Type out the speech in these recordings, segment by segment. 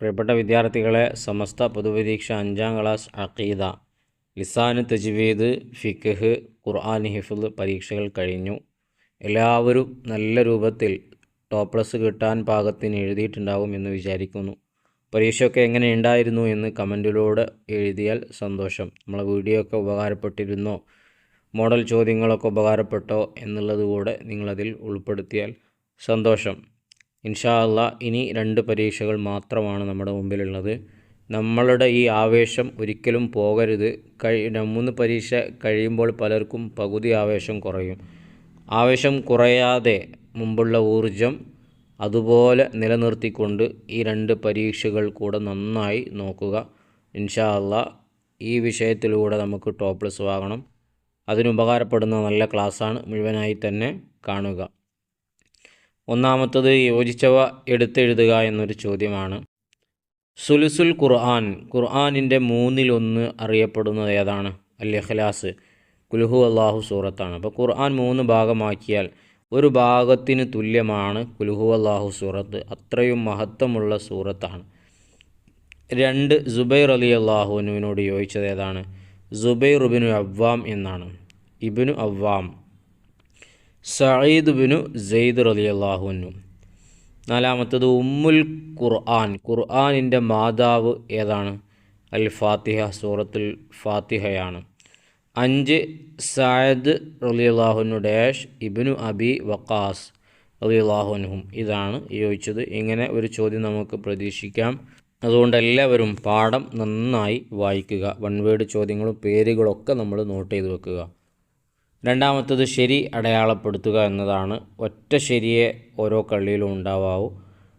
പ്രിയപ്പെട്ട വിദ്യാർത്ഥികളെ സമസ്ത പൊതുപരീക്ഷ അഞ്ചാം ക്ലാസ് അഖീദ. ലിസാന് തജ്വീദ് ഫിഖ് ഖുർആൻ ഹിഫ്ള് പരീക്ഷകൾ കഴിഞ്ഞു. എല്ലാവരും നല്ല രൂപത്തിൽ ടോപ്പ് പ്ലസ് കിട്ടാൻ പാകത്തിന് എഴുതിയിട്ടുണ്ടാവും എന്ന് വിചാരിക്കുന്നു. പരീക്ഷയൊക്കെ എങ്ങനെ ഉണ്ടായിരുന്നു എന്ന് കമന്റിലൂടെ എഴുതിയാൽ സന്തോഷം. നമ്മളെ വീഡിയോ ഒക്കെ ഉപകാരപ്പെട്ടിരുന്നോ? മോഡൽ ചോദ്യങ്ങളൊക്കെ ഉപകാരപ്പെട്ടോ എന്നുള്ളത് കൂടെ നിങ്ങളതിൽ ഉൾപ്പെടുത്തിയാൽ സന്തോഷം. ഇൻഷാ അള്ളാ ഇനി രണ്ട് പരീക്ഷകൾ മാത്രമാണ് നമ്മുടെ മുമ്പിലുള്ളത്. നമ്മളുടെ ഈ ആവേശം ഒരിക്കലും പോകരുത്. കഴി മൂന്ന് പരീക്ഷ കഴിയുമ്പോൾ പലർക്കും പകുതി ആവേശം കുറയും. ആവേശം കുറയാതെ മുമ്പുള്ള ഊർജം അതുപോലെ നിലനിർത്തിക്കൊണ്ട് ഈ രണ്ട് പരീക്ഷകൾ കൂടെ നന്നായി നോക്കുക. ഇൻഷാ അള്ളാ ഈ വിഷയത്തിലൂടെ നമുക്ക് ടോപ്പ് പ്ലസ് വാങ്ങണം. അതിനുപകാരപ്പെടുന്ന നല്ല ക്ലാസ്സാണ് മുഴുവനായി തന്നെ കാണുക. ഒന്നാമത്തത് യോജിച്ചവ എടുത്തെഴുതുക എന്നൊരു ചോദ്യമാണ്. സുലുസുൽ ഖുർആൻ ഖുർആാനിന്റെ മൂന്നിലൊന്ന് അറിയപ്പെടുന്നത് ഏതാണ്? അൽ ഇഖ്ലാസ് കുൽഹു അള്ളാഹു സൂറത്താണ്. അപ്പോൾ ഖുർആൻ മൂന്ന് ഭാഗമാക്കിയാൽ ഒരു ഭാഗത്തിന് തുല്യമാണ് കുൽഹു അള്ളാഹു സൂറത്ത്. അത്രയും മഹത്വമുള്ള സൂറത്താണ്. രണ്ട് ജുബൈർ അലി അള്ളാഹുനുവിനോട് ചോദിച്ചത് ഏതാണ്? ജുബൈർ ഇബിനു അവ്വാം എന്നാണ്. ഇബിനു അവ്വാം സയ്യിദ് ബിനു സെയ്ദ് റലി അള്ളാഹുനു നാലാമത്തത് ഉമ്മുൽ ഖുർആൻ. ഖുർആാനിന്റെ മാതാവ് ഏതാണ്? അൽ ഫാത്തിഹ സൂറത്തുൽ ഫാത്തിഹയാണ്. അഞ്ച് സായദ് റലി അള്ളാഹുനു ഡാഷ് ഇബിനു അബി വക്കാസ് റലി അള്ളാഹുനുഹും ഇതാണ് ചോദിച്ചത്. ഇങ്ങനെ ഒരു ചോദ്യം നമുക്ക് പ്രതീക്ഷിക്കാം. അതുകൊണ്ട് എല്ലാവരും പാഠം നന്നായി വായിക്കുക. വൺ വേഡ് ചോദ്യങ്ങളും പേരുകളൊക്കെ നമ്മൾ നോട്ട് ചെയ്ത് വെക്കുക. രണ്ടാമത്തത് ശരി അടയാളപ്പെടുത്തുക എന്നതാണ്. ഒറ്റ ശരിയെ ഓരോ കള്ളിയിലും ഉണ്ടാവാവൂ.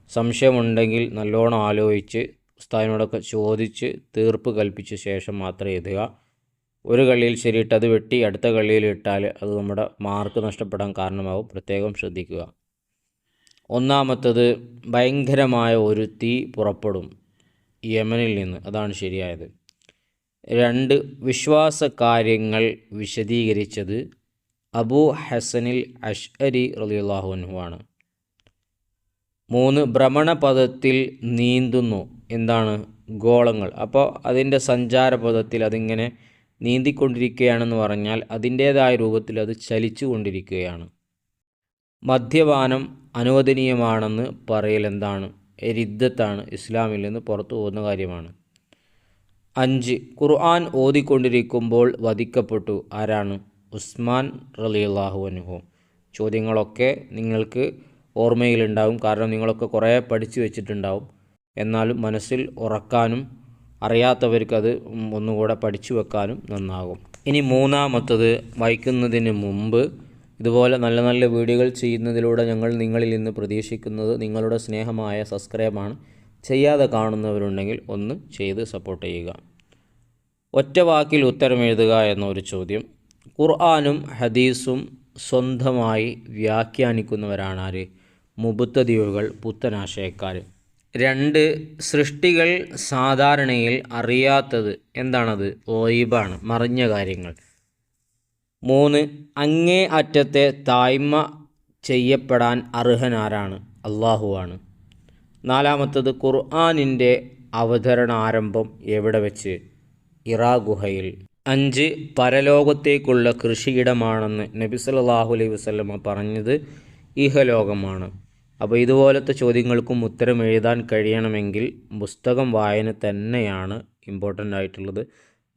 സംശയമുണ്ടെങ്കിൽ നല്ലോണം ആലോചിച്ച് ഉസ്താദിനോടൊക്കെ ചോദിച്ച് തീർപ്പ് കൽപ്പിച്ച ശേഷം മാത്രം എഴുതുക. ഒരു കള്ളിയിൽ ശരിയിട്ട് അത് വെട്ടി അടുത്ത കള്ളിയിൽ ഇട്ടാൽ അത് നമ്മുടെ മാർക്ക് നഷ്ടപ്പെടാൻ കാരണമാവും. പ്രത്യേകം ശ്രദ്ധിക്കുക. ഒന്നാമത്തത് ഭയങ്കരമായ ഒരു തീ പുറപ്പെടും യമനിൽ നിന്ന്. അതാണ് ശരിയായത്. രണ്ട് വിശ്വാസ കാര്യങ്ങൾ വിശദീകരിച്ചത് അബൂ ഹസനിൽ അഷ്അരി റലിയുള്ളാഹുനുവാണ് മൂന്ന് ഭ്രമണപഥത്തിൽ നീന്തുന്നു. എന്താണ്? ഗോളങ്ങൾ. അപ്പോൾ അതിന്റെ സഞ്ചാരപഥത്തിൽ അതിങ്ങനെ നീന്തിക്കൊണ്ടിരിക്കുകയാണെന്ന് പറഞ്ഞാൽ അതിന്റേതായ രൂപത്തിൽ അത് ചലിച്ചു കൊണ്ടിരിക്കുകയാണ് മദ്യപാനം അനുവദനീയമാണെന്ന് പറയൽ എന്താണ്? രിദ്ധത്താണ് ഇസ്ലാമിൽ നിന്ന് പുറത്തു പോകുന്ന കാര്യമാണ്. അഞ്ച്. ഖുർആൻ ഓതിക്കൊണ്ടിരിക്കുമ്പോൾ വധിക്കപ്പെട്ടു. ആരാണ്? ഉസ്മാൻ റലിയല്ലാഹു അനുഹു ചോദ്യങ്ങളൊക്കെ നിങ്ങൾക്ക് ഓർമ്മയിലുണ്ടാവും. കാരണം നിങ്ങളൊക്കെ കുറേ പഠിച്ചു വെച്ചിട്ടുണ്ടാവും. എന്നാലും മനസ്സിൽ ഉറക്കാനും അറിയാത്തവർക്ക് അത് ഒന്നുകൂടെ പഠിച്ചു വെക്കാനും നന്നാകും. ഇനി മൂന്നാമത്തത് വായിക്കുന്നതിന് മുമ്പ് ഇതുപോലെ നല്ല നല്ല വീഡിയോകൾ ചെയ്യുന്നതിലൂടെ ഞങ്ങൾ നിങ്ങളിൽ നിന്ന് പ്രതീക്ഷിക്കുന്നത് നിങ്ങളുടെ സ്നേഹമായ സബ്സ്ക്രൈബാണ്. ചെയ്യാതെ കാണുന്നവരുണ്ടെങ്കിൽ ഒന്ന് ചെയ്ത് സപ്പോർട്ട് ചെയ്യുക. ഒറ്റ വാക്കിൽ ഉത്തരം എഴുതുക എന്നൊരു ചോദ്യം. ഖുർആാനും ഹദീസും സ്വന്തമായി വ്യാഖ്യാനിക്കുന്നവരാണ് ആര്? മുബുത്തദീവുകൾ പുത്തനാശയക്കാർ. രണ്ട് സൃഷ്ടികൾ സാധാരണയിൽ അറിയാത്തത് എന്താണത്? ഓയിബാണ് മറിഞ്ഞ കാര്യങ്ങൾ. മൂന്ന് അങ്ങേ അറ്റത്തെ തായ്മ ചെയ്യപ്പെടാൻ അർഹനാരാണ്? അള്ളാഹുവാണ് നാലാമത്തത് ഖുർആാനിന്റെ അവതരണാരംഭം എവിടെ വെച്ച്? ഇറാ ഗുഹയിൽ. അഞ്ച് പരലോകത്തേക്കുള്ള കൃഷിയിടമാണെന്ന് നബി സല്ലല്ലാഹു അലൈഹി വസല്ലമ പറഞ്ഞത് ഇഹലോകമാണ്. അപ്പോൾ ഇതുപോലത്തെ ചോദ്യങ്ങൾക്കും ഉത്തരം എഴുതാൻ കഴിയണമെങ്കിൽ പുസ്തകം വായന തന്നെയാണ് ഇമ്പോർട്ടന്റ് ആയിട്ടുള്ളത്.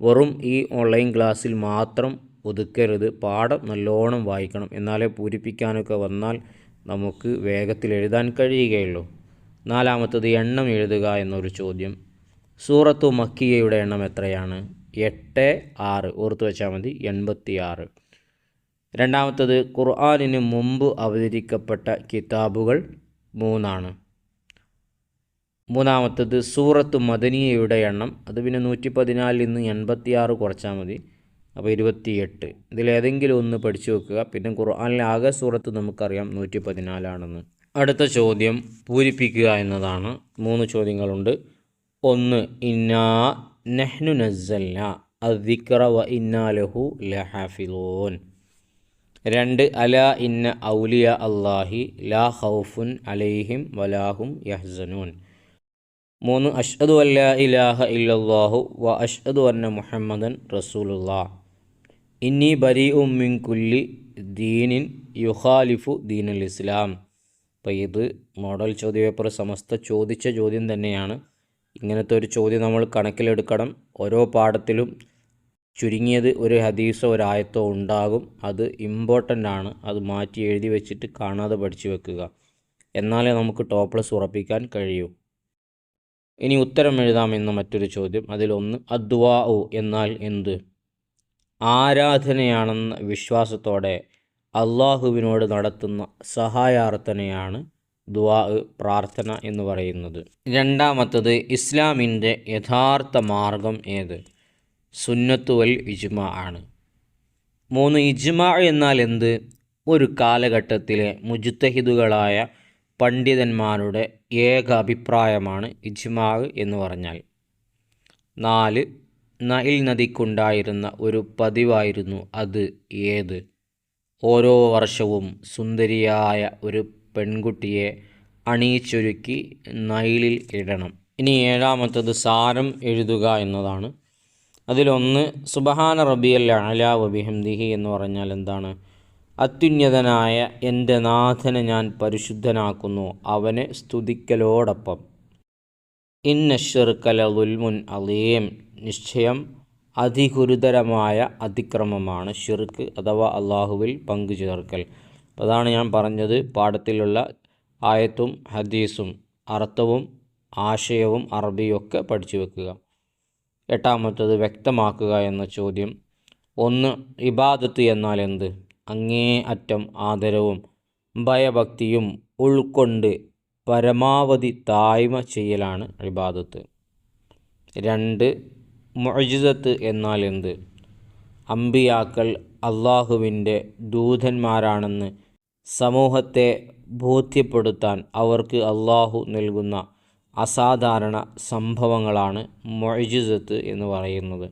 വെറും ഈ ഓൺലൈൻ ക്ലാസ്സിൽ മാത്രം ഒതുക്കരുത്. പാഠം നല്ലോണം വായിക്കണം. എന്നാലേ പൂരിപ്പിക്കാനൊക്കെ വന്നാൽ നമുക്ക് വേഗത്തിൽ എഴുതാൻ കഴിയുകയുള്ളൂ. നാലാമത്തത് എണ്ണം എഴുതുക എന്നൊരു ചോദ്യം. സൂറത്തു മക്കിയയുടെ എണ്ണം എത്രയാണ്? എട്ട് ആറ്. ഓർത്തു വെച്ചാൽ മതി. എൺപത്തി ആറ് രണ്ടാമത്തത് ഖുർആാനിന് മുമ്പ് അവതരിക്കപ്പെട്ട കിതാബുകൾ മൂന്നാണ്. മൂന്നാമത്തത് സൂറത്ത് മദനിയയുടെ എണ്ണം. അത് പിന്നെ നൂറ്റി പതിനാലിൽ നിന്ന് എൺപത്തി ആറ് കുറച്ചാൽ മതി. അപ്പോൾ ഇരുപത്തിയെട്ട്. ഇതിലേതെങ്കിലും ഒന്ന് പഠിച്ചു വെക്കുക. പിന്നെ ഖുർആാനിലെ ആകെ സൂറത്ത് നമുക്കറിയാം നൂറ്റി പതിനാലാണെന്ന് അടുത്ത ചോദ്യം പൂരിപ്പിക്കുക എന്നതാണ്. മൂന്ന് ചോദ്യങ്ങളുണ്ട്. ഒന്ന് ഇന്നാ നെഹ്നു നസല്ല അദിക്റ വ ഇന്നാലഹു ലഹാഫിലോൻ രണ്ട് അല ഇന്ന ഔലിയ അള്ളാഹി ലാ ഹൗഫുൻ അലൈഹിം വലാഹും യഹ്സനൂൻ. മൂന്ന് അഷ്ഹദു അല്ല ഇലാഹ ഇല്ലാഹു വ അഷ്ഹദു അന്ന മുഹമ്മദൻ റസൂലുല്ലാ ഇന്നി ബരി ഉമ്മിൻ കുല്ലി ദീനിൻ യുഹാലിഫു ദീനുൽ ഇസ്ലാം. അപ്പോൾ ഇത് മോഡൽ ചോദ്യപേപ്പർ സമസ്ത ചോദിച്ച ചോദ്യം തന്നെയാണ്. ഇങ്ങനത്തെ ഒരു ചോദ്യം നമ്മൾ കണക്കിലെടുക്കണം. ഓരോ പാഠത്തിലും ചുരുങ്ങിയത് ഒരു ഹദീസോ ഒരു ആയത്തോ ഉണ്ടാകും. അത് ഇമ്പോർട്ടന്റ് ആണ്. അത് മാറ്റി എഴുതി വെച്ചിട്ട് കാണാതെ പഠിച്ചു വെക്കുക. എന്നാലേ നമുക്ക് ടോപ്പ് പ്ലസ് ഉറപ്പിക്കാൻ കഴിയൂ. ഇനി ഉത്തരം എഴുതാമെന്ന മറ്റൊരു ചോദ്യം. അതിലൊന്ന് അദ്വാ എന്നാൽ എന്ത്? ആരാധനയാണെന്ന വിശ്വാസത്തോടെ അള്ളാഹുവിനോട് നടത്തുന്ന സഹായാർത്ഥനയാണ് ദുവാ പ്രാർത്ഥന എന്ന് പറയുന്നത്. രണ്ടാമത്തത് ഇസ്ലാമിന്റെ യഥാർത്ഥ മാർഗം ഏത്? സുന്നത്തുവൽ ഇജ്മ ആണ്. മൂന്ന് ഇജ്മ എന്നാൽ എന്ത്? ഒരു കാലഘട്ടത്തിലെ മുജുത്തഹിദുകളായ പണ്ഡിതന്മാരുടെ ഏക അഭിപ്രായമാണ് ഇജ്മാ എന്ന് പറഞ്ഞാൽ. നാല് നൈൽ നദിക്കുണ്ടായിരുന്ന ഒരു പതിവായിരുന്നു അത് ഏത്? ഓരോ വർഷവും സുന്ദരിയായ ഒരു പെൺകുട്ടിയെ അണിയിച്ചൊരുക്കി നൈലിൽ ഇടണം. ഇനി ഏഴാമത്തത് സാരം എഴുതുക എന്നതാണ്. അതിലൊന്ന് സുബഹാന റബിയൽ അല വബിഹംദിഹി എന്ന് പറഞ്ഞാൽ എന്താണ്? അത്യുന്നതനായ എന്റെ നാഥനെ ഞാൻ പരിശുദ്ധനാക്കുന്നു അവനെ സ്തുതിക്കലോടൊപ്പം. ഇന്നശ്വർക്കല ദുൽമുൻ അലീം. നിശ്ചയം അതിഗുരുതരമായ അതിക്രമമാണ് ഷിർക്ക് അഥവാ അള്ളാഹുവിൽ പങ്കു ചേർക്കൽ. അതാണ് ഞാൻ പറഞ്ഞത്. പാഠത്തിലുള്ള ആയത്തും ഹദീസും അർത്ഥവും ആശയവും അറബിയും ഒക്കെ പഠിച്ചു വെക്കുക. എട്ടാമത്തത് വ്യക്തമാക്കുക എന്ന ചോദ്യം. ഒന്ന് ഇബാദത്ത് എന്നാൽ എന്ത്? അങ്ങേ അറ്റം ആദരവും ഭയഭക്തിയും ഉൾക്കൊണ്ട് പരമാവധി തായ്മ ചെയ്യലാണ് ഇബാദത്ത്. രണ്ട് മുഅജിസത്ത് എന്നാൽ എന്ത് അമ്പിയാക്കൾ അള്ളാഹുവിന്റെ ദൂതന്മാരാണെന്ന് സമൂഹത്തെ ബോധ്യപ്പെടുത്താൻ അവർക്ക് അള്ളാഹു നൽകുന്ന അസാധാരണ സംഭവങ്ങളാണ് മൊഴിജിസത്ത് എന്ന് പറയുന്നത്.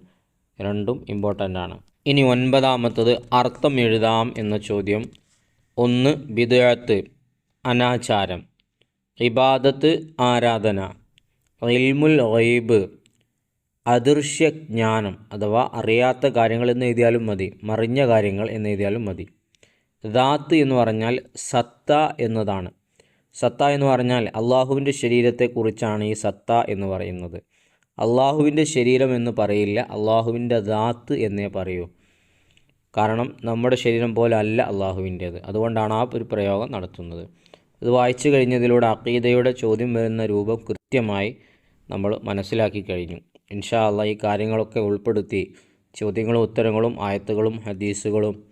രണ്ടും ഇമ്പോർട്ടന്റ് ആണ് ഇനി ഒൻപതാമത്തത് അർത്ഥം എഴുതാം എന്ന ചോദ്യം. ഒന്ന് ബിദഴത്ത് അനാചാരം. ഇബാദത്ത് ആരാധന. ഇൽമുൽ ഗൈബ് അദൃശ്യ ജ്ഞാനം അഥവാ അറിയാത്ത കാര്യങ്ങൾ എന്ന് എഴുതിയാലും മതി മറിഞ്ഞ കാര്യങ്ങൾ എന്ന് എഴുതിയാലും മതി. ദാത്ത് എന്ന് പറഞ്ഞാൽ സത്ത എന്നതാണ്. സത്ത എന്ന് പറഞ്ഞാൽ അള്ളാഹുവിന്റെ ശരീരത്തെക്കുറിച്ചാണ് ഈ സത്ത എന്ന് പറയുന്നത്. അള്ളാഹുവിന്റെ ശരീരം എന്ന് പറയില്ല അള്ളാഹുവിന്റെ ദാത്ത് എന്നേ പറയൂ. കാരണം നമ്മുടെ ശരീരം പോലെ അല്ല അള്ളാഹുവിന്റേത്. അതുകൊണ്ടാണ് ആ ഒരു പ്രയോഗം നടത്തുന്നത്. ഇത് വായിച്ചു കഴിഞ്ഞതിലൂടെ അക്കീദയുടെ ചോദ്യം വരുന്ന രൂപം കൃത്യമായി നമ്മൾ മനസ്സിലാക്കി കഴിഞ്ഞു. ഇൻഷാ അല്ല ഈ കാര്യങ്ങളൊക്കെ ഉൾപ്പെടുത്തി ചോദ്യങ്ങളും ഉത്തരങ്ങളും ആയത്തുകളും ഹദീസുകളും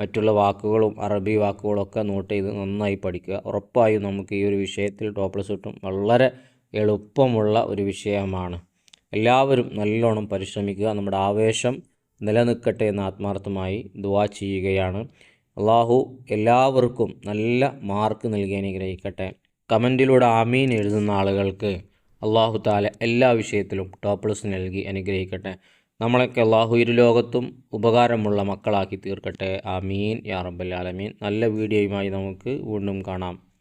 മറ്റുള്ള വാക്കുകളും അറബി വാക്കുകളൊക്കെ നോട്ട് ചെയ്ത് നന്നായി പഠിക്കുക. ഉറപ്പായും നമുക്ക് ഈ ഒരു വിഷയത്തിൽ ടോപ്ലസ് കിട്ടും വളരെ എളുപ്പമുള്ള ഒരു വിഷയമാണ്. എല്ലാവരും നല്ലോണം പരിശ്രമിക്കുക. നമ്മുടെ ആവേശം നിലനിൽക്കട്ടെ എന്ന് ആത്മാർത്ഥമായി ദുവാ ചെയ്യുകയാണ്. അള്ളാഹു എല്ലാവർക്കും നല്ല മാർക്ക് നൽകി അനുഗ്രഹിക്കട്ടെ. കമന്റിലൂടെ ആമീൻ എഴുതുന്ന ആളുകൾക്ക് അള്ളാഹു താല എല്ലാ വിഷയത്തിലും ടോപ്ലസ് നൽകി അനുഗ്രഹിക്കട്ടെ. നമ്മളൊക്കെ അള്ളാഹു ഇരു ലോകത്തും ഉപകാരമുള്ള മക്കളാക്കി തീർക്കട്ടെ. ആമീൻ. യാ റബ്ബൽ ആലമീൻ. നല്ല വീഡിയോയുമായി നമുക്ക് വീണ്ടും കാണാം.